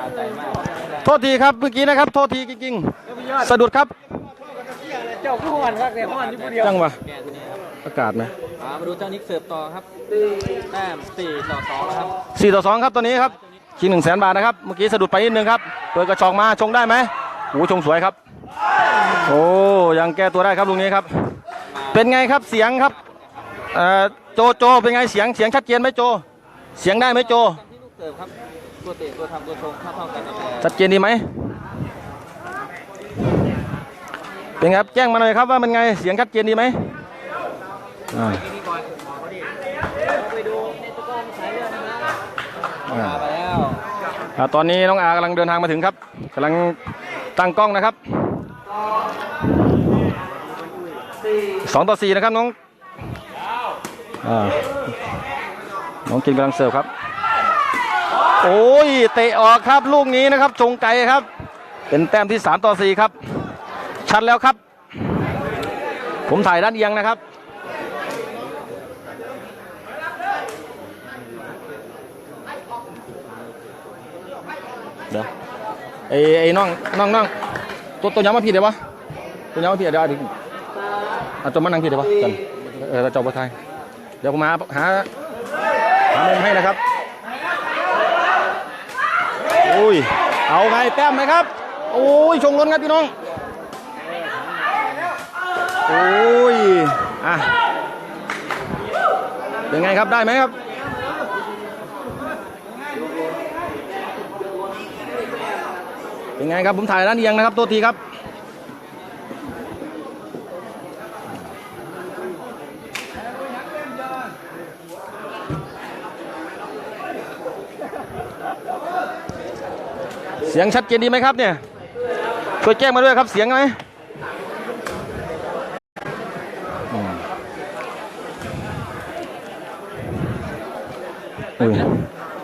คาใจมากโทษทีครับเมื่อกี้นะครับ โทษทีจริงๆสะดุดครับ เจ้าผู้วันครับเนี่ยห้อนอยู่ผู้เดียวจังหวะแกตัวนี้ครับอากาศนะอ่ามาดูเจ้านิกเสิร์ฟต่อครับแต้มสี่ต่อสองครับ4ต่อ2ครับตัวนี้ครับชิง1 0 0 0 0แบาทนะครับ เมื่อกี้สะดุดไปนิดนึงครับ เปิดกระชอกมาชงได้ไหมโอ้ชงสวยครับ โอ้ยังแก้ตัวได้ครับลุงนี้ครับ เป็นไงครับเสียงครับเอ่อโจโจเป็นไงเสียงเสียงชัดเจนไหมโจ เสียงได้ไหมโจ ตามที่ลูกเสิร์ฟครับตัวเตะตัวทำตัวชงเท่าเท่ากันชัดเจนดีไหมเป็นไงครับแจ้งมาหน่อยครับว่ามันไงเสียงชัดเจนดีไหมอ่าอ่า อ่าตอนนี้น้องอากำลังเดินทางมาถึงครับกำลังตั้งกล้องนะครับสองต่อสี่นะครับน้องอ่าน้องกินกำลังเสิร์ฟครับ โอ้ยเตะออกครับลูกนี้นะครับจงไกครับ เป็นแต้มที่ 3 ต่อ 4 ครับ ชัดแล้วครับ ผมถ่ายด้านเอียงนะครับเดี๋ยวไอ้ไอ้น้องน้องน้องตัวตัวย้ำมาผิดเดี๋ยววะตัวย้ำมาผิดเดี๋ยวเอาดิอาตัวมันนั่งผิดเดี๋ยววะกันเออเราจบประทายเดี๋ยวผมหาหาหามุมให้นะครับ อ้ย เอาไงแต้มไหมครับ โอ้ยชงล้นครับพี่น้อง โอ้ย อะ เป็นไงครับได้ไหมครับเป็นไงครับผมถ่ายด้านเอียงนะครับตัวทีครับ สียงชัดเจนดีไหมครับเนี่ยช่วยแจ้งมาด้วยครับเสียงไหมอืมอุ้ย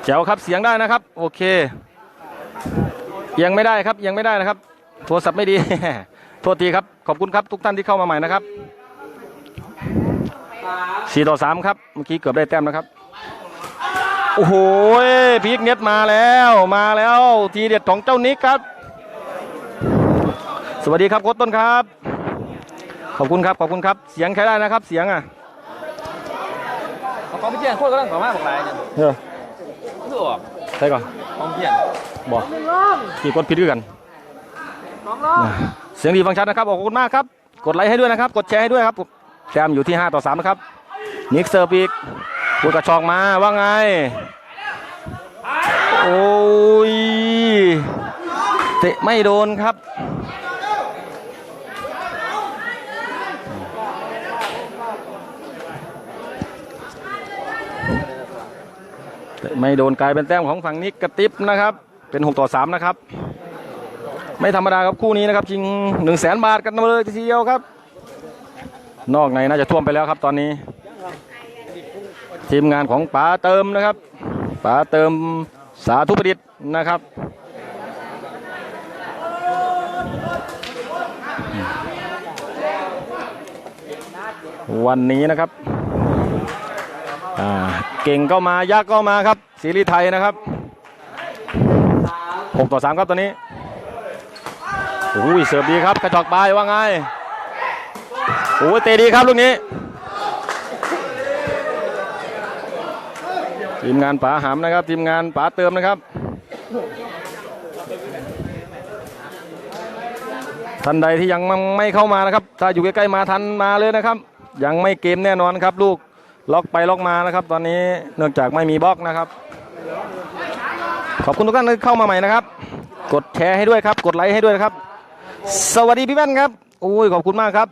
แจ๋วครับเสียงได้นะครับ โอเค ยังไม่ได้ครับยังไม่ได้นะครับ โทรศัพท์ไม่ดี โทษทีครับ ขอบคุณครับทุกท่านที่เข้ามาใหม่นะครับสี่ต่อสามครับ เมื่อกี้เกือบได้แต้มนะครับ โอ้โหพีกเน็ตมาแล้วมาแล้วทีเด็ดของเจ้านิกครับ สวัสดีครับโค้ชต้นครับ ขอบคุณครับขอบคุณครับ เสียงใช้ได้นะครับ เสียงอะเอาของพี่เจียนโคตรกำลังของมากบอกหลายเนี่ยเออรู้ออกใช่ก่อนของพี่เจียนบอกกี่กดผิดด้วยกันเสียงดีฟังชัดนะครับขอบคุณมากครับ กดไลค์ให้ด้วยนะครับ กดแชร์ให้ด้วยครับแต้มอยู่ที่ 5 ต่อ 3 นะครับนิกเซอร์ปีก พูดกระชอกมาว่าไง โอ้ยเตะไม่โดนครับเตะไม่โดนกลายเป็นแต้มของฝั่งนิกกระติบนะครับ เป็น 6 ต่อ 3 นะครับ ไม่ธรรมดาครับคู่นี้นะครับจริง1 0 0 0 0แสนบาทกันมาเลยทีเดียวครับ นอกในน่าจะท่วมไปแล้วครับตอนนี้ ทีมงานของป๋าเติมนะครับป๋าเติมสาธุประดิษฐ์นะครับวันนี้นะครับ เก่งก็มายักษ์ก็มาครับซีรีส์ไทยนะครับ 6 ต่อ 3 ครับตอนนี้โอ้ยเสิร์ฟดีครับกระจอกบายว่าไงโอ้ยเตะดีครับลูกนี้ ทีมงานป๋าหำนะครับ ทีมงานป๋าเติมนะครับท่านใดที่ยังไม่เข้ามานะครับ ถ้าอยู่ใกล้ๆมาทันมาเลยนะครับ ยังไม่เกมแน่นอนครับ ลูกล็อกไปล็อกมานะครับ ตอนนี้เนื่องจากไม่มีบล็อกนะครับ ขอบคุณทุกท่านที่เข้ามาใหม่นะครับ กดแชร์ให้ด้วยครับ กดไลค์ให้ด้วยนะครับ สวัสดีพี่แว่นครับโอ้ยขอบคุณมากครับ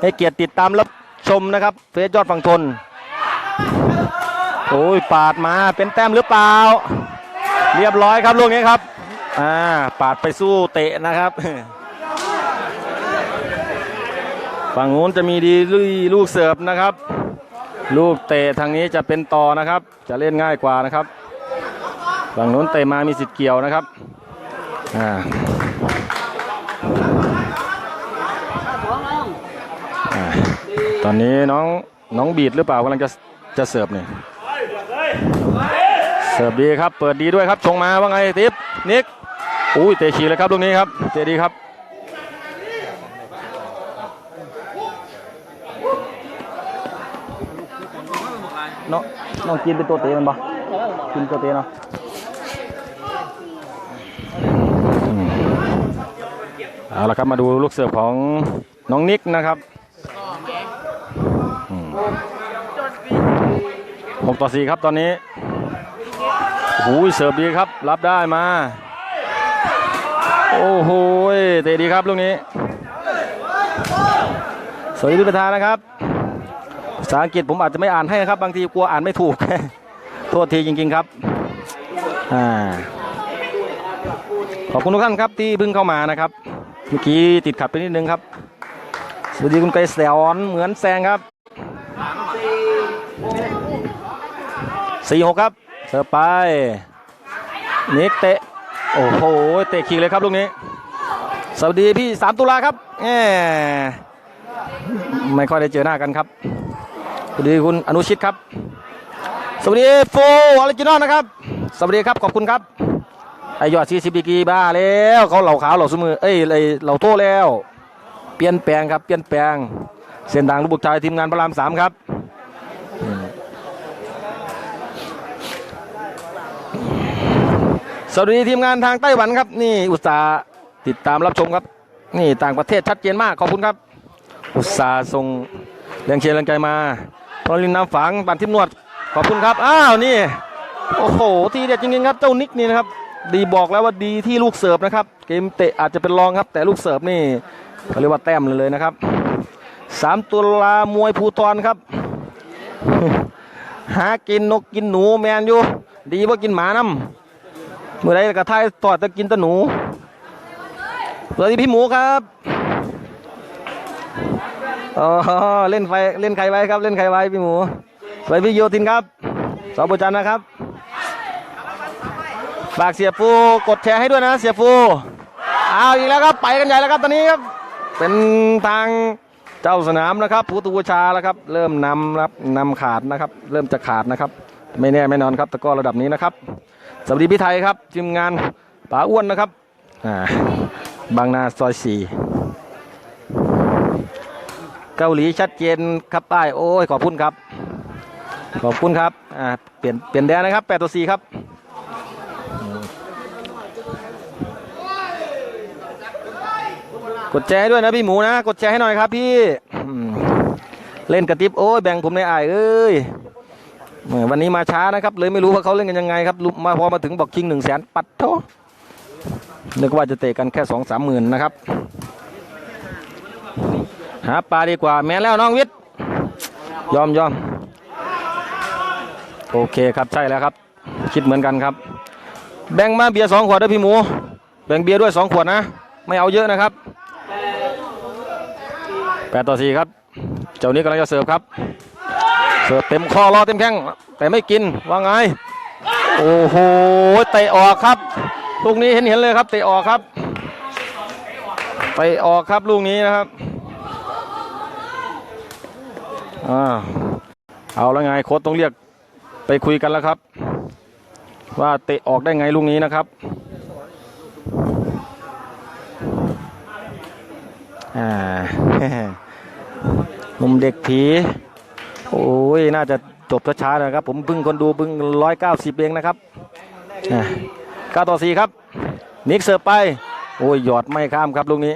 ให้เกียรติติดตามรับชมนะครับเฟซยอดฝั่งทน โอ้ยปาดมาเป็นแต้มหรือเปล่า เรียบร้อยครับลูกนี้ครับอ่าปาดไปสู้เตะนะครับฝั่งนู้นจะมีดีลูกเสิร์ฟนะครับ ลูกเตะทางนี้จะเป็นต่อนะครับ จะเล่นง่ายกว่านะครับฝั่งนู้นเตะมามีสิทธิ์เกี่ยวนะครับอ่าอ่าตอนนี้น้องน้องบีดหรือเปล่ากำลังจะจะเสิร์ฟเนี่ย เสิร์ฟดีครับ เปิดดีด้วยครับชงมาว่าไงติ๊บนิกอุ้ยเตะฉีกเลยครับลูกนี้ครับเตะดีครับน้องน้องกินเป็นตัวเตะมันปะกินตัวเตะเนาะเอาละครับมาดูลูกเสิร์ฟของน้องนิกนะครับอืมหกต่อสี่ครับตอนนี้ โอ้โหเสิร์ฟดีครับ รับได้มา โอ้โหเตะดีครับลูกนี้สวัสดีพี่ประธานนะครับภาษาอังกฤษผมอาจจะไม่อ่านให้นะครับ บางทีกลัวอ่านไม่ถูก โทษทีจริง ๆครับอ่าขอบคุณทุกท่านครับที่เพิ่งเข้ามานะครับ เมื่อกี้ติดขัดไปนิดนึงครับ สวัสดีคุณไกรแสอนเหมือนแซงครับสี่หกครับ เสิร์ฟไป นิกเตะ โอ้โห เตะขีเลยครับลูกนี้ สวัสดีพี่สามตุลาครับแหมไม่ค่อยได้เจอหน้ากันครับ สวัสดีคุณอนุชิตครับ สวัสดีโฟออริจินอลนะครับ สวัสดีครับ ขอบคุณครับ ไอยอดซีซีบีกีบ้าแล้วเขาเหล่าขาวเหล่าสมือ เอ้ยไอเหล่าโต้แล้ว เปลี่ยนแปลงครับ เปลี่ยนแปลง เส้นทางลูกบุกชายทีมงานพระรามสามครับอืม สวัสดีทีมงานทางไต้หวันครับ นี่อุตสาห์ติดตามรับชมครับ นี่ต่างประเทศชัดเจนมากขอบคุณครับ อุตสาห์ส่งแรงเชียร์แรงใจมาพอลินน้ำฝังบันทิพย์นวดขอบคุณครับอ้าวนี่โอ้โหทีเด็ดจริงๆครับเจ้านิกนี่นะครับดีบอกแล้วว่าดีที่ลูกเสิร์ฟนะครับ เกมเตะอาจจะเป็นรองครับ แต่ลูกเสิร์ฟนี่เขาเรียกว่าแต้มเลยนะครับสามตุลามวยภูทรครับ หากินนกกินหนูแมนอยู่ ดีว่ากินหมาน้ำ เมื่อไรกระทายตอดจะกินตะหนูสวัสดีพี่หมูครับอ๋อเล่นไฟเล่นใครไว้ครับ เล่นใครไว้พี่หมูสวัสดีพี่โยทินครับสอบประจันนะครับฝากเสียฟูกดแชร์ให้ด้วยนะเสียฟูเอาอีกแล้วครับไปกันใหญ่แล้วครับตอนนี้ครับเป็นทางเจ้าสนามนะครับผู้ตูบูชาแล้วครับ เริ่มนำครับนำขาดนะครับ เริ่มจะขาดนะครับ ไม่แน่ไม่นอนครับตะก้อระดับนี้นะครับ สวัสดีพี่ไทยครับทีมงานป๋าอ้วนนะครับอ่าบางนาซอยสี่เกาหลีชัดเจนครับใต้โอ้ยขอบคุณครับ ขอบคุณครับอ่าเปลี่ยนเปลี่ยนแดนนะครับแปดตัวสี่ครับกดแชร์ให้ด้วยนะพี่หมูนะ กดแชร์ให้หน่อยครับพี่เล่นกระติบโอ้ยแบ่งผมในอายเอ้ย วันนี้มาช้านะครับ เลยไม่รู้ว่าเขาเล่นกันยังไงครับมาพอมาถึงบอกคิงหนึ่งแสนปัดโทนึกว่าจะเตะกันแค่สองสามหมื่นนะครับหาปลาดีกว่าแม้แล้วน้องวิทย์ยอมยอมโอเคครับใช่แล้วครับ คิดเหมือนกันครับ แบ่งมาเบียร์สองขวดด้วยพี่หมู แบ่งเบียร์ด้วยสองขวดนะ ไม่เอาเยอะนะครับแปดต่อสี่ครับ เจ้านี้กำลังจะเสิร์ฟครับ สิร์ฟเต็มข้อรอเต็มแข้งแต่ไม่กินว่าไง โอ้โหเตะออกครับ ลูกนี้เห็นเห็นเลยครับเตะออกครับเตะออกครับลูกนี้นะครับอ่าเอาแล้วไงโค้ชต้องเรียกไปคุยกันแล้วครับ ว่าเตะออกได้ไงลูกนี้นะครับอ่าหนุ่มเด็กผี โอ้ยน่าจะจบช้าๆนะครับ ผมพิ่งคนดูพิ่งร้อยเก้าสิบเองนะครับเก้าต่อสี่ครับ นิกเสิร์ฟไป โอ้ยหยอดไม่ข้ามครับลูกนี้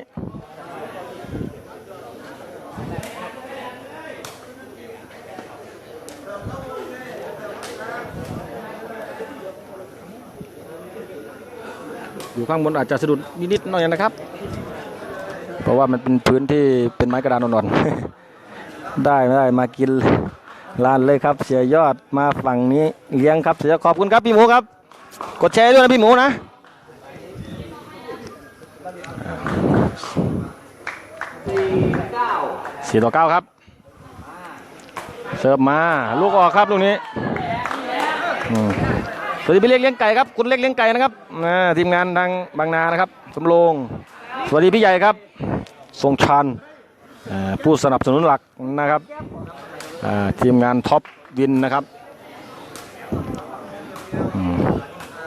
อยู่ข้างบนอาจจะสะดุดนิดๆหน่อยนะครับ เพราะว่ามันเป็นพื้นที่เป็นไม้กระดานอ่อนๆได้ไม่ได้มากิน ลานเลยครับเสียยอดมาฝั่งนี้เลี้ยงครับเสียขอบคุณครับพี่หมูครับ กดแชร์ด้วยนะพี่หมูนะสี่ต่อเก้าครับ เสิร์ฟมาลูกออกครับลูกนี้สวัสดีพี่เล็กเลี้ยงไก่ครับคุณเล็กเลี้ยงไก่นะครับทีมงานทางบางนานะครับสำโรงสวัสดีพี่ใหญ่ครับ ทรงชันผู้สนับสนุนหลักนะครับ ทีมงานท็อปวินนะครับ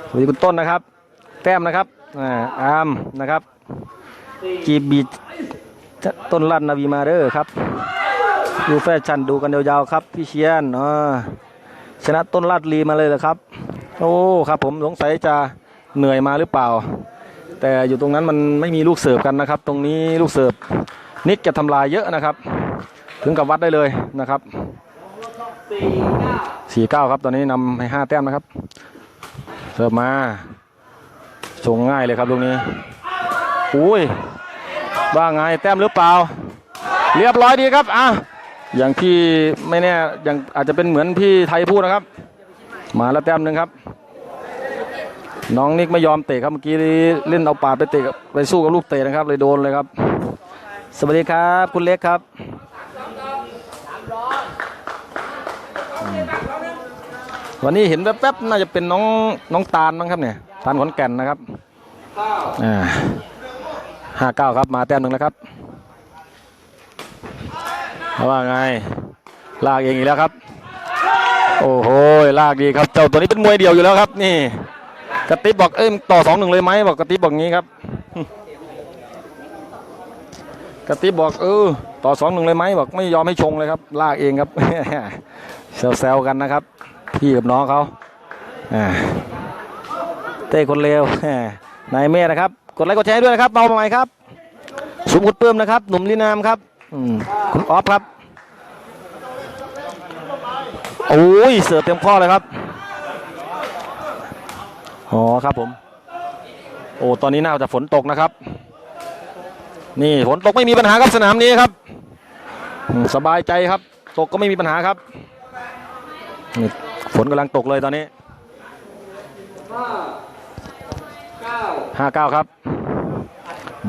สวัสดีคุณต้นนะครับ แต้มนะครับอ่าอามนะครับจีบีต้นลั่นนาวีมาเดอร์ครับดูแฟชั่นดูกันยาวๆครับพี่เชียนอชนะต้นลาดลีมาเลยเหรอครับ โอ้ครับ ผมสงสัยจะเหนื่อยมาหรือเปล่า แต่อยู่ตรงนั้นมันไม่มีลูกเสิร์ฟกันนะครับ ตรงนี้ลูกเสิร์ฟนิกจะทำลายเยอะนะครับ ถึงกับวัดได้เลยนะครับสี่เก้าครับ ตอนนี้นำให้ห้าแต้มนะครับ เสิร์ฟมา ส่งง่ายเลยครับลูกนี้อุ้ยว่าไงแต้มหรือเปล่า เรียบร้อยดีครับอะอย่างที่ไม่แน่อย่างอาจจะเป็นเหมือนพี่ไทยพูดนะครับ มาแล้วแต้มหนึ่งครับ น้องนิกไม่ยอมเตะครับเมื่อกี้เล่นเอาปาดไปเตะไปสู้กับลูกเตะนะครับเลยโดนเลยครับ สวัสดีครับ คุณเล็กครับอืม วันนี้เห็นแป๊บๆน่าจะเป็นน้องน้องตาลมั้งครับเนี่ยตาลขอนแก่นนะครับห้าเก้าครับมาแต้มหนึ่งแล้วครับว่าไงลากเองอีกแล้วครับ โอ้โหลากดีครับเจ้าตัวนี้เป็นมวยเดียวอยู่แล้วครับนี่กระติบบอกเอ้ยต่อสองหนึ่งเลยไหมบอกกระติบบอกงี้ครับกระติบบอกเออต่อสองหนึ่งเลยไหมบอกไม่ยอมให้ชงเลยครับ ลากเองครับแซวๆกันนะครับ พี่กับน้องเขาอ่าเต้คนเลวนายเมธนะครับ กดไลค์กดแชร์ด้วยนะครับเบาใหม่ครับ สมขุดเพิ่มนะครับหนุ่มลีนามครับอืมคุณออฟครับโอ้ยเสิร์ฟเต็มข้อเลยครับอ๋อครับผม โอ้ตอนนี้น่าจะฝนตกนะครับ นี่ฝนตกไม่มีปัญหาครับสนามนี้ครับสบายใจครับ ตกก็ไม่มีปัญหาครับ ฝนกำลังตกเลยตอนนี้ห้าเก้าครับ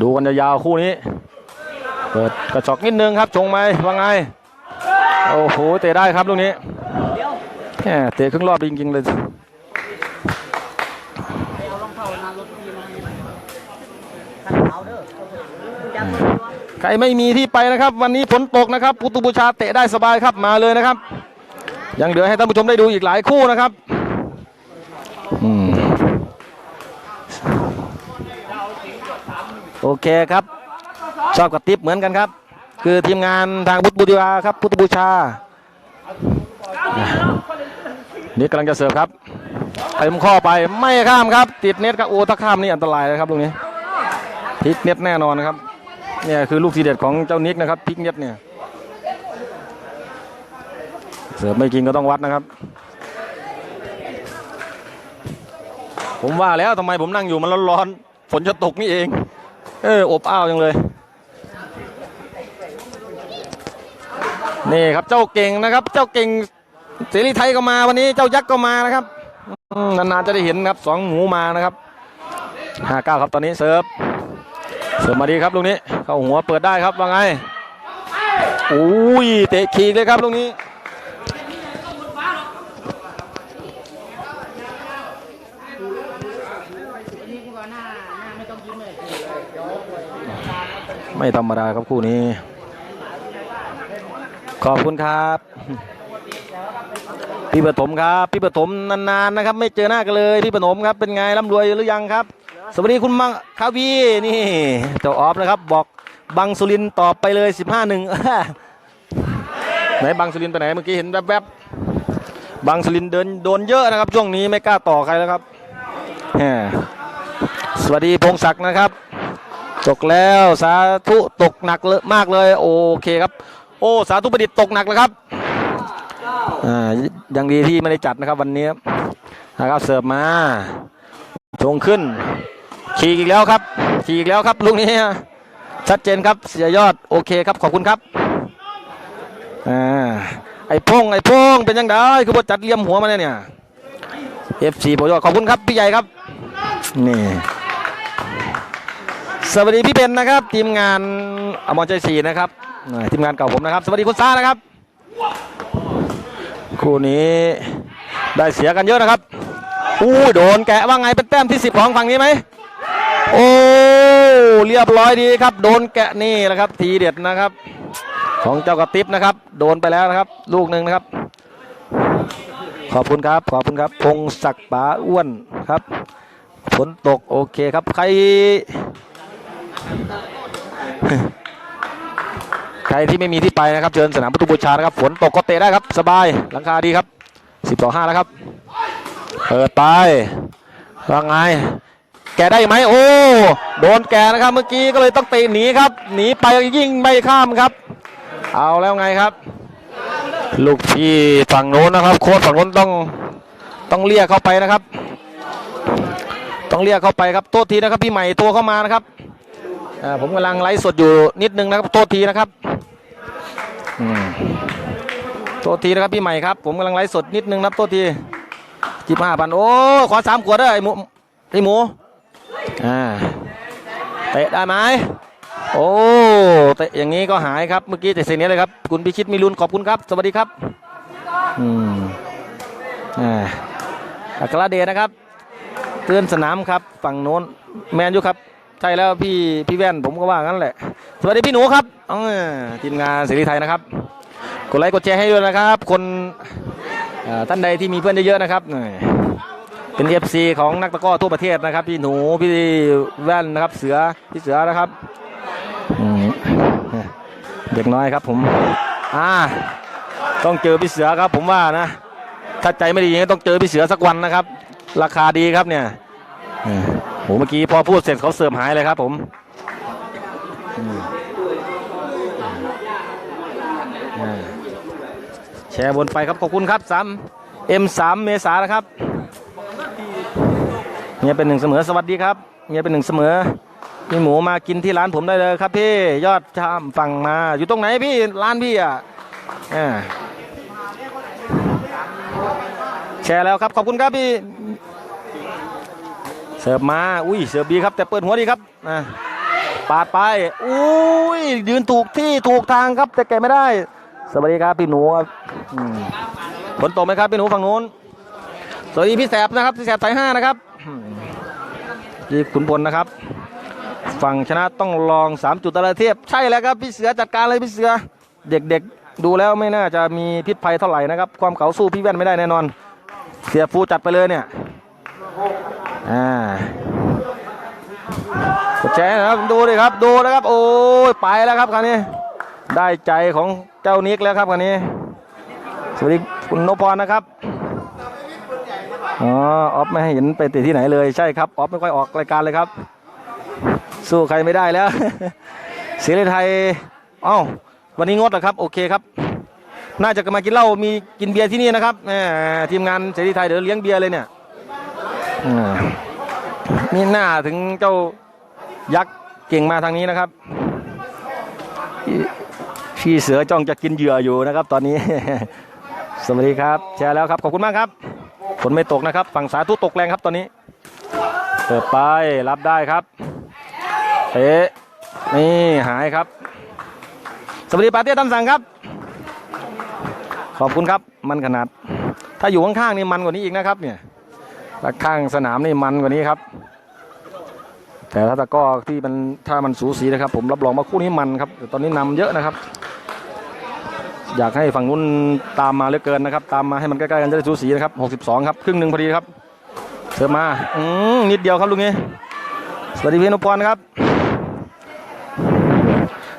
ดูกันยาวๆคู่นี้ เปิดกระจอกนิดนึงครับชงไหมว่าไง โอ้โห เตะได้ครับลูกนี้แหมเตะครึ่งรอบจริงๆเลยใครไม่มีที่ไปนะครับ วันนี้ฝนตกนะครับปุตุบูชาเตะได้สบายครับมาเลยนะครับ ยังเหลือให้ท่านผู้ชมได้ดูอีกหลายคู่นะครับอโอเคครับ ชอบกับทิปเหมือนกันครับ คือทีมงานทางพุทธบูชาครับ พุทธบูชา นี่กำลังจะเสิร์ฟครับเต็มข้อไปไม่ข้ามครับ ติดเน็ตครับโอ้ถ้าข้ามนี่อันตรายนะครับตรงนี้พลิกเน็ตแน่นอนนะครับ เนี่ยคือลูกทีเด็ดของเจ้านิกนะครับพลิกเน็ตเนี่ย เสิร์ฟไม่กินก็ต้องวัดนะครับ ผมว่าแล้วทำไมผมนั่งอยู่มันร้อนๆฝนจะตกนี่เอง เอออบอ้าวจังเลย นี่ครับเจ้าเก่งนะครับ เจ้าเก่งเสรีไทยก็มาวันนี้เจ้ายักษ์ก็มานะครับนานๆจะได้เห็นครับสองหมูมานะครับห้าเก้าครับตอนนี้เสิร์ฟเสิร์ฟมาดีครับลูกนี้ เข้าหัวเปิดได้ครับว่าไงอุ้ยเตะขีกเลยครับลูกนี้ ไม่ธรรมดาครับคู่นี้ ขอบคุณครับ พี่ปฐมครับ พี่ปฐมนานๆนะครับ ไม่เจอหน้ากันเลย พี่ปฐมครับเป็นไงร่ำรวยหรือยังครับ สวัสดีคุณมังคาวีนี่เจ้าออฟนะครับ บอกบังสุรินตอบไปเลย 15หนึ่งไหนบังสุรินไปไหนเมื่อกี้เห็นแวบๆบังสุรินเดินโดนเยอะนะครับ ช่วงนี้ไม่กล้าต่อใครแล้วครับสวัสดีพงศักดิ์นะครับ ตกแล้วสาธุตกหนักเลยมากเลย โอเคครับ โอ้สาธุประดิษฐ์ตกหนักแล้วครับอ่ายังดีที่ไม่ได้จัดนะครับวันนี้นะครับเสิร์ฟมาชงขึ้นฉีกอีกแล้วครับฉีกอีกแล้วครับลูกนี้ชัดเจนครับเสียยอดโอเคครับขอบคุณครับอ่าไอ้พงไอ้พงเป็นยังไงคือบทจัดเลี่ยมหัวมาเนี่ยเอฟซีผมยอดขอบคุณครับพี่ใหญ่ครับนี่ สวัสดีพี่เบนนะครับ ทีมงานอมรใจศรีนะครับทีมงานเก่าผมนะครับ สวัสดีคุณซ่านะครับ คู่นี้ได้เสียกันเยอะนะครับอู้โดนแกะว่าไงเป็นแต้มที่สิบของฝั่งนี้ไหมโอ้เรียบร้อยดีครับ โดนแกะนี่แหละครับ ทีเด็ดนะครับ ของเจ้ากระติบนะครับ โดนไปแล้วนะครับ ลูกหนึ่งนะครับ ขอบคุณครับขอบคุณครับ พงศักดิ์ป๋าอ้วนครับฝนตกโอเคครับ ใคร ใครที่ไม่มีที่ไปนะครับเชิญสนามประตูบูชานะครับฝนตกก็เตะได้ครับสบายหลังคาดีครับ10ต่อ5แล้วครับเปิดไปว่าไงแกได้ไหมโอ้โดนแกนะครับเมื่อกี้ก็เลยต้องเตะหนีครับ หนีไปยิ่งไม่ข้ามครับ เอาแล้วไงครับ ลูกพี่ฝั่งโน้นนะครับ โค้ชฝั่งโน้นต้องต้องเรียกเข้าไปนะครับ ต้องเรียกเข้าไปครับโทษทีนะครับพี่ใหม่โทรเข้ามานะครับ ผมกำลังไลฟ์สดอยู่นิดนึงนะครับโทษทีนะครับโทษทีนะครับพี่ใหม่ครับ ผมกำลังไลฟ์สดนิดนึงนะครับโทษทีจิบห้าพันโอ้ขอสามขวดเด้ไอ้หมูไอ้หมูอ่าเตะได้ไหมโอ้เตะอย่างนี้ก็หายครับเมื่อกี้แต่เสียนี้เลยครับคุณพิชิตมีรุนขอบคุณครับ สวัสดีครับอืมอ่าอัครเดชนะครับเตือนสนามครับฝั่งโน้นแมนยูครับ ใช่แล้วพี่พี่แว่นผมก็ว่างั้นแหละ สวัสดีพี่หนูครับเออทีมงานเสรีไทยนะครับ กดไลค์กดแชร์ให้ด้วยนะครับ คนท่านใดที่มีเพื่อนเยอะๆนะครับเป็นเอฟซีของนักตะก้อทั่วประเทศนะครับ พี่หนูพี่แว่นนะครับ เสือพี่เสือนะครับเด็กน้อยครับผมอ่าต้องเจอพี่เสือครับ ผมว่านะถ้าใจไม่ดีอย่างนี้ต้องเจอพี่เสือสักวันนะครับ ราคาดีครับเนี่ย หเมื่อกี้พอพูดเสร็จเขาเสิร์ฟหายเลยครับผมแชร์บนไปครับขอบคุณครับสามเอ็มสามเมษานะครับเมียเป็นหนึ่งเสมอสวัสดีครับเมียเป็นหนึ่งเสมอพี่หมูมากินที่ร้านผมได้เลยครับพี่ยอดชามฝั่งมาอยู่ตรงไหนพี่ร้านพี่อะแชร์แล้วครับขอบคุณครับพี่ เสิร์ฟมา อุ้ย เสิร์ฟดีครับ แต่เปิดหัวดีครับอะปาดไป อุ้ย ยืนถูกที่ถูกทางครับ แต่แกไม่ได้ สวัสดีครับพี่หนูครับฝนตกไหมครับพี่หนูฝั่งนู้น สวัสดีพี่แสบนะครับ พี่แสบสายห้านะครับพี่ขุนพลนะครับ ฝั่งชนะต้องลองสามจุดตะละเทียบ ใช่แล้วครับพี่เสือจัดการเลยพี่เสือ เด็กๆ ดูแล้วไม่น่าจะมีพิษภัยเท่าไหร่นะครับ ความเก๋าสู้พี่แว่นไม่ได้แน่นอน เสียฟูจัดไปเลยเนี่ย อ่ากดแชร์นะครับดูดิครับดูนะครับ โอ้ยไปแล้วครับคราวนี้ ได้ใจของเจ้านิกแล้วครับคราวนี้ สวัสดีคุณนพพรนะครับอ๋อออฟไม่ให้เห็นไปติดที่ไหนเลยใช่ครับออฟไม่ค่อยออกรายการเลยครับ สู้ใครไม่ได้แล้วเสียไทยเอ้าวันนี้งดเหรอครับ โอเคครับ น่าจะมากินเหล้ามีกินเบียร์ที่นี่นะครับแหมทีมงานเสรีไทยเดี๋ยวเลี้ยงเบียร์เลยเนี่ย นี่หน้าถึงเจ้ายักษ์เก่งมาทางนี้นะครับ พี่เสือจ้องจะกินเหยื่ออยู่นะครับ ตอนนี้ สวัสดีครับ แชร์แล้วครับ ขอบคุณมากครับ ฝนไม่ตกนะครับ ฝั่งสาธุตกแรงครับตอนนี้ เปิดไปรับได้ครับเอ๊ะนี่หายครับ สวัสดีปาเตี้ยตามสั่งครับ ขอบคุณครับ มันขนาด ถ้าอยู่ข้างๆนี่มันกว่านี้อีกนะครับเนี่ย ถ้าข้างสนามนี่มันกว่านี้ครับ แต่ถ้าตะก้อที่มันถ้ามันสูสีนะครับ ผมรับรองว่าคู่นี้มันครับตตอนนี้นำเยอะนะครับ อยากให้ฝั่งนู้นตามมาเหลือเกินนะครับ ตามมาให้มันใกล้ๆกันจะได้สูสีนะครับ62ครับครึ่งหนึ่งพอดีครับเสิร์ฟมาอืมนิดเดียวครับลุงนี้สวัสดีพี่นุพรนะครับ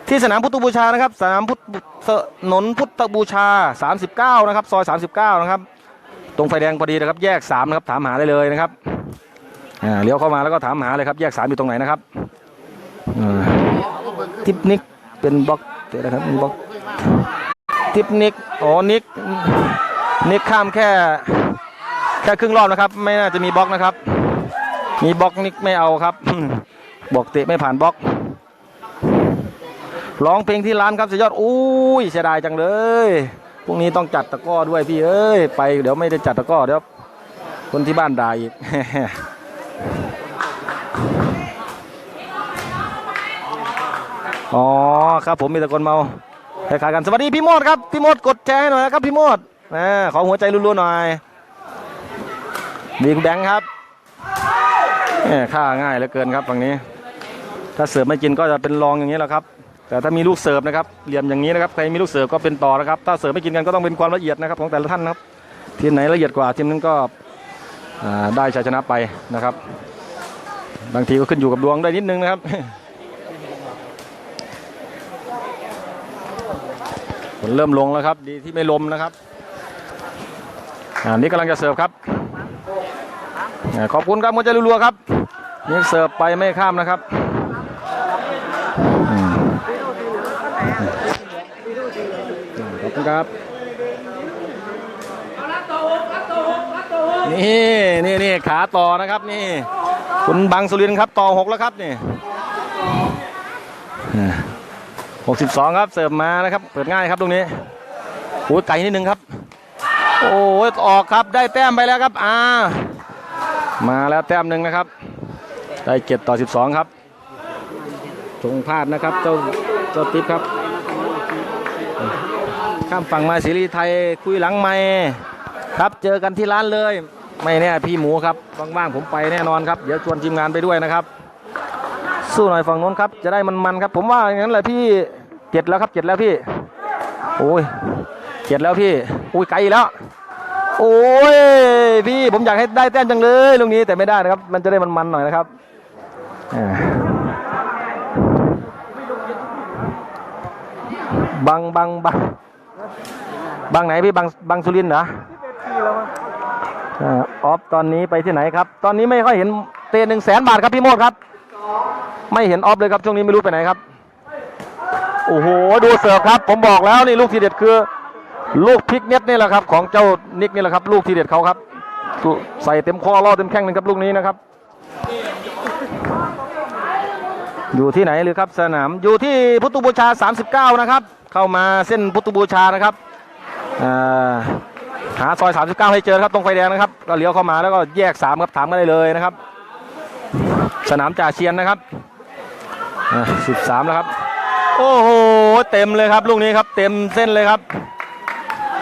ที่สนามพุทธบูชานะครับ สนามพุทธถนนพุทธบูชา 39 นะครับ ซอย 39 นะครับ ตรงไฟแดงพอดีนะครับ แยก3นะครับถามหาได้เลยนะครับเลี้ยวเข้ามาแล้วก็ถามหาเลยครับ แยก3อยู่ตรงไหนนะครับทิปนิกเป็นบล็อกเดี๋ยวนะครับมีบล็อกทิปนิกอ๋อนิกนิกข้ามแค่แค่ครึ่งรอบนะครับ ไม่น่าจะมีบล็อกนะครับ มีบล็อกนิกไม่เอาครับบอกเตะไม่ผ่านบล็อกร้องเพลงที่ร้านครับสุดยอดอุ้ยเสียดายจังเลย พรุ่งนี้ต้องจัดตะก้อด้วยพี่เอ้ยไปเดี๋ยวไม่ได้จัดตะก้อเดี๋ยวคนที่บ้านด่าอีกอ๋อครับผมมีแต่คนเมาคล้ายๆกันสวัสดีพี่โมดครับพี่โมดกดแชร์ให้หน่อยนะครับพี่โมดนะขอหัวใจรัวๆหน่อยดีคุณแบงค์ครับแหม่ค่าง่ายเหลือเกินครับฝั่งนี้ ถ้าเสิร์ฟไม่กินก็จะเป็นรองอย่างนี้แหละครับ แต่ถ้ามีลูกเสิร์ฟนะครับเหลี่ยมอย่างนี้นะครับใครมีลูกเสิร์ฟก็เป็นต่อนะครับ ถ้าเสิร์ฟไม่กินกันก็ต้องเป็นความละเอียดนะครับของแต่ละท่านนะครับทีมไหนละเอียดกว่าทีมนั้นก็ได้ชัยชนะไปนะครับ บางทีก็ขึ้นอยู่กับดวงได้นิดนึงนะครับฝนเริ่มลงแล้วครับ ดีที่ไม่ลมนะครับอ่านี่กำลังจะเสิร์ฟครับขอบคุณครับมวลใจรัวครับนี่เสิร์ฟไปไม่ข้ามนะครับอืมขอบ คุณครับ นี่นี่นี่ขาต่อนะครับนี่ คุณบังสุรินทร์ครับต่อหกแล้วครับนี่หกสิบสองครับเสิร์ฟมานะครับ เปิดง่ายครับตรงนี้โอ้ยไกลนิดนึงครับ โอ้ยออกครับได้แต้มไปแล้วครับอ่ามาแล้วแต้มหนึ่งนะครับ ได้เจ็ดต่อสิบสองครับจงพลาดนะครับ เจ้าเจ้าติ๊บครับ ข้ามฝั่งมาซีรีไทยคุยหลังไม่ครับเจอกันที่ร้านเลย ไม่แน่พี่หมูครับว่างๆผมไปแน่นอนครับเดี๋ยวชวนทีมงานไปด้วยนะครับ สู้หน่อยฝั่งโน้นครับ จะได้มันๆครับ ผมว่าอย่างนั้นแหละพี่เจ็ดแล้วครับเจ็ดแล้วพี่โอ้ยเจ็ดแล้วพี่อุ้ยไกลแล้ว โอ้ยพี่ผมอยากให้ได้แต้มจังเลยลูกนี้แต่ไม่ได้นะครับ มันจะได้มันๆหน่อยนะครับบังบังบัง บังไหนพี่บังบังสุรินทร์เหรออ่าออฟตอนนี้ไปที่ไหนครับ ตอนนี้ไม่ค่อยเห็นเตะหนึ่งแสนบาทครับพี่โมดครับ ไม่เห็นออฟเลยครับช่วงนี้ไม่รู้ไปไหนครับ โอ้โหดูเสิร์ฟครับ ผมบอกแล้วนี่ลูกทีเด็ดคือ ลูกพลิกเน็ตนี่แหละครับ ของเจ้านิกนี่แหละครับ ลูกทีเด็ดเขาครับ ใส่เต็มข้อล่อเต็มแข้งเลยครับลูกนี้นะครับ อยู่ที่ไหนหรือครับสนามอยู่ที่พุทธบูชา 39 นะครับ เข้ามาเส้นพุทธบูชานะครับอ่าหาซอย 39 ให้เจอครับตรงไฟแดงนะครับก็เลี้ยวเข้ามาแล้วก็แยก 3 ครับถามกันได้เลยนะครับ สนามจ่าเชียนนะครับอ่า13 แล้วครับ โอ้โหเต็มเลยครับลูกนี้ครับ เต็มเส้นเลยครับ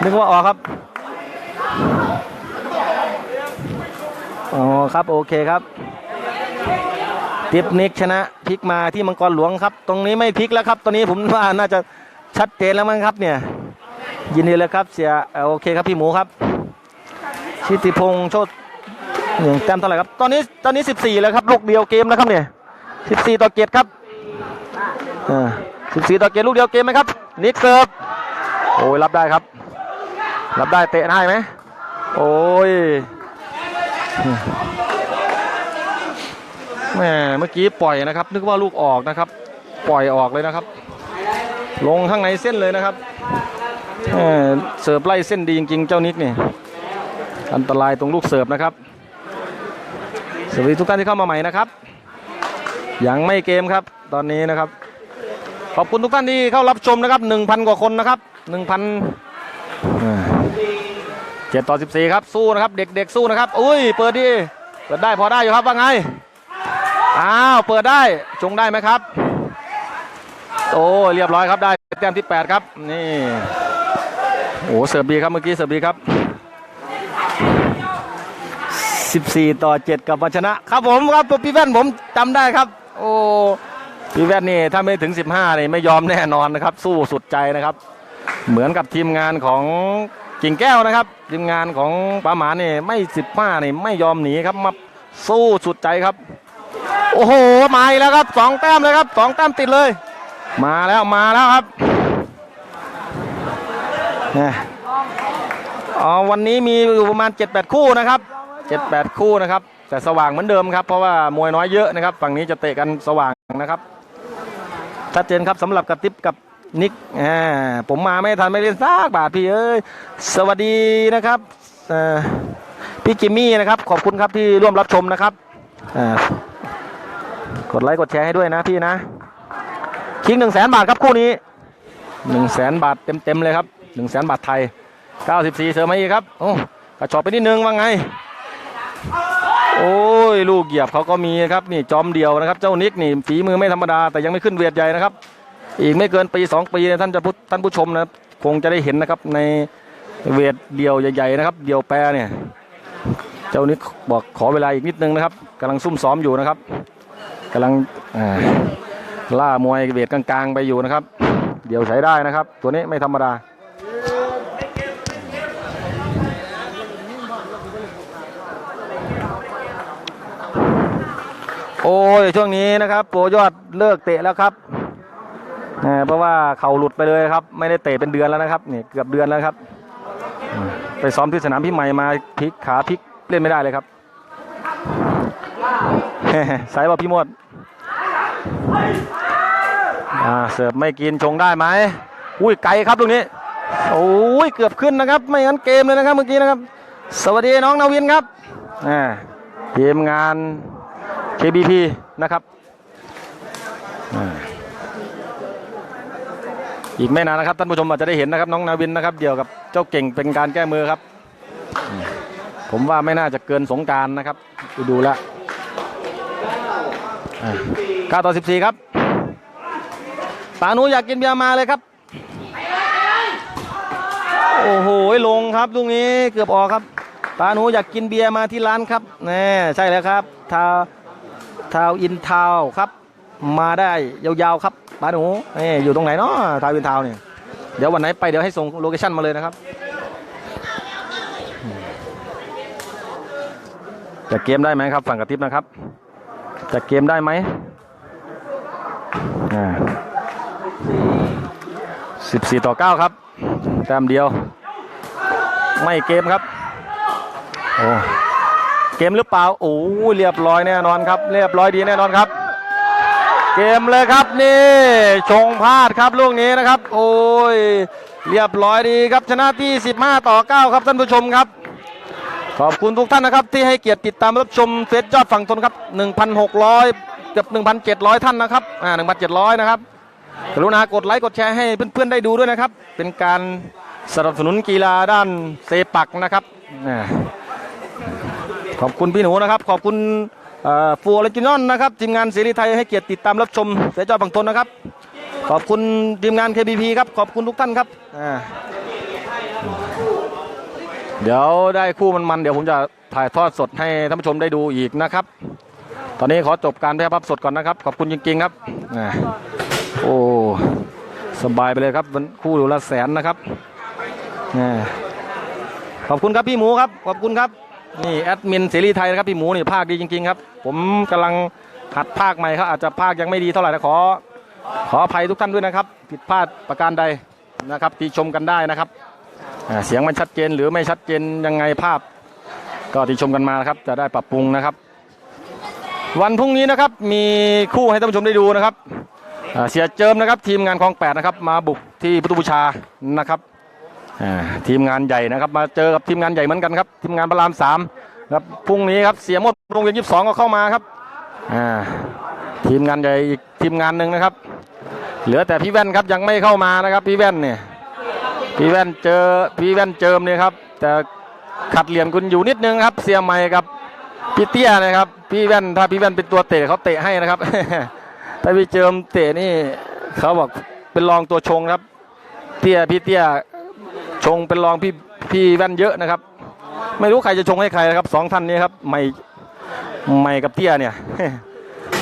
นึกว่าออกครับอ๋อครับโอเคครับ ทิปนิกชนะพลิกมาที่มังกรหลวงครับ ตรงนี้ไม่พลิกแล้วครับ ตอนนี้ผมว่าน่าจะชัดเจนแล้วมั้งครับเนี่ย ยินดีเลยครับเสียโอเคครับพี่หมูครับ ชิติพงษ์โชดหนึ่งแต้มเท่าไหร่ครับ ตอนนี้ตอนนี้ 14 แล้วครับลูกเดียวเกมแล้วครับเนี่ย 14 ต่อเกตครับอ่า14 ต่อเกตลูกเดียวเกมไหมครับ นิกเซิร์ฟโอ้ยรับได้ครับ รับได้เตะได้ไหมโอ้ย แหม่เมื่อกี้ปล่อยนะครับ นึกว่าลูกออกนะครับ ปล่อยออกเลยนะครับ ลงข้างในเส้นเลยนะครับเอ่เสิร์ฟไล่เส้นดีจริงๆเจ้านิกนี่อันตรายตรงลูกเสิร์ฟนะครับ สวัสดีทุกท่านที่เข้ามาใหม่นะครับยังไม่เกมครับ ตอนนี้นะครับ ขอบคุณทุกท่านที่เข้ารับชมนะครับ1,000 กว่าคนนะครับ1,000เจ็ดต่อ14 ครับสู้นะครับ เด็กๆสู้นะครับ อุ้ยเปิดดีเปิดได้พอได้อยู่ครับว่าไง อ้าวเปิดได้จงได้ไหมครับ โอ้เรียบร้อยครับได้แต้มที่ 8 ครับ นี่โอ้เสิร์ฟดีครับเมื่อกี้เสิร์ฟดีครับ 14 ต่อ 7 กับมาชนะครับผมครับพี่แว่นผมจำได้ครับ โอ้พี่แว่นนี่ถ้าไม่ถึง 15นี่ไม่ยอมแน่นอนนะครับ สู้สุดใจนะครับ เหมือนกับทีมงานของกิ่งแก้วนะครับ ทีมงานของป๋าหมานี่ไม่15นี่ไม่ยอมหนีครับมาสู้สุดใจครับ โอ้โหมาอีกแล้วครับสองแต้มเลยครับสองแต้มติดเลย มาแล้วมาแล้วครับเนี่ยอ๋อวันนี้มีอยู่ประมาณ 7-8 คู่นะครับ7-8 คู่นะครับแต่สว่างเหมือนเดิมครับเพราะว่ามวยน้อยเยอะนะครับ ฝั่งนี้จะเตะกันสว่างนะครับชัดเจนครับสำหรับกระติบกับนิกอ่าผมมาไม่ทันไม่เล่นซากบาทพี่เอ้ยสวัสดีนะครับพี่กิมมี่นะครับขอบคุณครับที่ร่วมรับชมนะครับ กดไลค์กดแชร์ให้ด้วยนะพี่นะ คิงหนึ่งแสนบาทครับคู่นี้หนึ่งแสนบาทเต็มๆเลยครับหนึ่งแสนบาทไทย94เสริมมาอีกครับโอ้กระชอบไปนิดนึงว่าไง โอ้ยลูกเหยียบเขาก็มีครับนี่จอมเดียวนะครับ เจ้านิกนี่ฝีมือไม่ธรรมดา แต่ยังไม่ขึ้นเวทใหญ่นะครับ อีกไม่เกินปี2ปีท่านจะท่านผู้ชมนะคงจะได้เห็นนะครับในเวทเดียวใหญ่ๆนะครับ เดียวแปรเนี่ย เจ้านิกบอกขอเวลาอีกนิดนึงนะครับกำลังซุ่มซ้อมอยู่นะครับ กำลังล่ามวยเบียดกลางๆไปอยู่นะครับ เดี๋ยวใช้ได้นะครับ ตัวนี้ไม่ธรรมดาโอ้ยช่วงนี้นะครับโปรยอดเลิกเตะแล้วครับเพราะว่าเข่าหลุดไปเลยครับ ไม่ได้เตะเป็นเดือนแล้วนะครับนี่เกือบเดือนแล้วครับ ไปซ้อมที่สนามพี่ใหม่มาพลิกขาพลิกเล่นไม่ได้เลยครับ สายบอพี่มดเสิร์ฟไม่กินชงได้ไหมอุ้ยไกลครับตรงนี้โอ้ยเกือบขึ้นนะครับ ไม่งั้นเกมเลยนะครับเมื่อกี้นะครับ สวัสดีน้องนาวินครับอ่าทีมงาน KBP นะครับอีกไม่นานนะครับท่านผู้ชมอาจจะได้เห็นนะครับน้องนาวินนะครับ เดี่ยวกับเจ้าเก่งเป็นการแก้มือครับ ผมว่าไม่น่าจะเกินสงการนะครับดูดูแล้ว เก้าต่อสิบสี่ครับปาหนูอยากกินเบียร์มาเลยครับ โอ้โหลงครับลูกนี้เกือบออกครับปาหนูอยากกินเบียร์มาที่ร้านครับแน่ใช่แล้วครับทาวทาวอินทาวครับ มาได้ยาวๆครับปาหนูนี่อยู่ตรงไหนเนาะทาวอินทาวเนี่ยเดี๋ยววันไหนไปเดี๋ยวให้ส่งโลเคชั่นมาเลยนะครับจะเกมได้ไหมครับฝั่งกระติบนะครับ จะเกมได้ไหมอ่าสิบสี่ต่อเก้าครับ แต้มเดียว ไม่เกมครับ โอ้ เกมหรือเปล่า โอ้เรียบร้อยแน่นอนครับ เรียบร้อยดีแน่นอนครับ เกมเลยครับนี่ชงพลาดครับลูกนี้นะครับ โอ้ย เรียบร้อยดีครับชนะที่ 15 ต่อ 9 ครับท่านผู้ชมครับ ขอบคุณทุกท่านนะครับ ที่ให้เกียรติติดตามรับชมเฟซยอดฝั่งทนครับ 1,600เกือบ1,700 ท่านนะครับอ่า1,700 นะครับกรุณากดไลค์กดแชร์ให้เพื่อนๆได้ดูด้วยนะครับ เป็นการสนับสนุนกีฬาด้านเซปักนะครับอขอบคุณพี่หนูนะครับ ขอบคุณฟูออริจินอลนะครับทีมงานเสรีไทยให้เกียรติติดตามรับชมเสียจอบังทนนะครับ ขอบคุณทีมงาน KBP ครับขอบคุณทุกท่านครับอ่า เดี๋ยวได้คู่มันๆเดี๋ยวผมจะถ่ายทอดสดให้ท่านผู้ชมได้ดูอีกนะครับ ตอนนี้ขอจบการแพร่ภาพสดก่อนนะครับ ขอบคุณจริง ๆ ครับโอ้สบายไปเลยครับคู่ดูละแสนนะครับขอบคุณครับพี่หมูครับ ขอบคุณครับนี่แอดมินเสรีไทยนะครับพี่หมูนี่ภาคดีจริง ๆ ครับ ผมกำลังหัดภาคใหม่ครับอาจจะภาคยังไม่ดีเท่าไหร่นะขอขออภัยทุกท่านด้วยนะครับ ผิดพลาดประการใดนะครับที่ชมกันได้นะครับ เสียงมันชัดเจนหรือไม่ชัดเจนยังไงภาพ ก็ที่ชมกันมาครับจะได้ปรับปรุงนะครับ วันพรุ่งนี้นะครับมีคู่ให้ท่านผู้ชมได้ดูนะครับเสียเจิมนะครับทีมงานคลองแปดนะครับมาบุกที่พุทธบูชานะครับทีมงานใหญ่นะครับ มาเจอกับทีมงานใหญ่เหมือนกันครับทีมงานพระรามสามครับพรุ่งนี้ครับเสียหมดโรงเรียนยี่สิบสองก็เข้ามาครับทีมงานใหญ่อีกทีมงานหนึ่งนะครับ เหลือแต่พี่แว่นครับยังไม่เข้ามานะครับพี่แว่นเนี่ย พี่แว่นเจอพี่แว่นเจิมเนี่ยครับ แต่ขัดเหลี่ยมคุณอยู่นิดนึงครับ เสียใหม่กับพี่เตี้ยนะครับ พี่แว่นถ้าพี่แว่นเป็นตัวเตะเขาเตะให้นะครับถ้าพี่เจิมเตะนี่เขาบอกเป็นรองตัวชงครับ เตี้ยพี่เตี้ยชงเป็นรองพี่พี่แว่นเยอะนะครับ ไม่รู้ใครจะชงให้ใครนะครับสองท่านนี้ครับใหม่ใหม่กับเตี้ยเนี่ย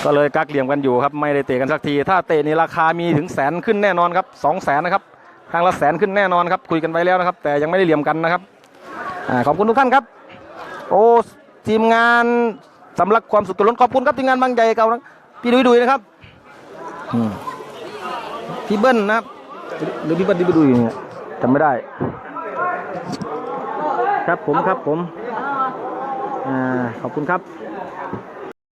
ก็เลยกักเหลี่ยมกันอยู่ครับ ไม่ได้เตะกันสักที ถ้าเตะนี่ราคามีถึงแสนขึ้นแน่นอนครับสองแสนนะครับ ทางละแสนขึ้นแน่นอนครับคุยกันไปแล้วนะครับ แต่ยังไม่ได้เหลี่ยมกันนะครับอขอบคุณทุกท่านครับ โอ้ทีมงานสำลักความสุขล้นขอบคุณครับทีมงานบางใหญ่เก่านะพี่ดุยดุยนะครับพี่เบิ้ลนะครับหรือพี่เบิ้ลที่ไปดูอยู่เนี่ยจำไม่ได้ ครับผมครับผมอขอบคุณครับ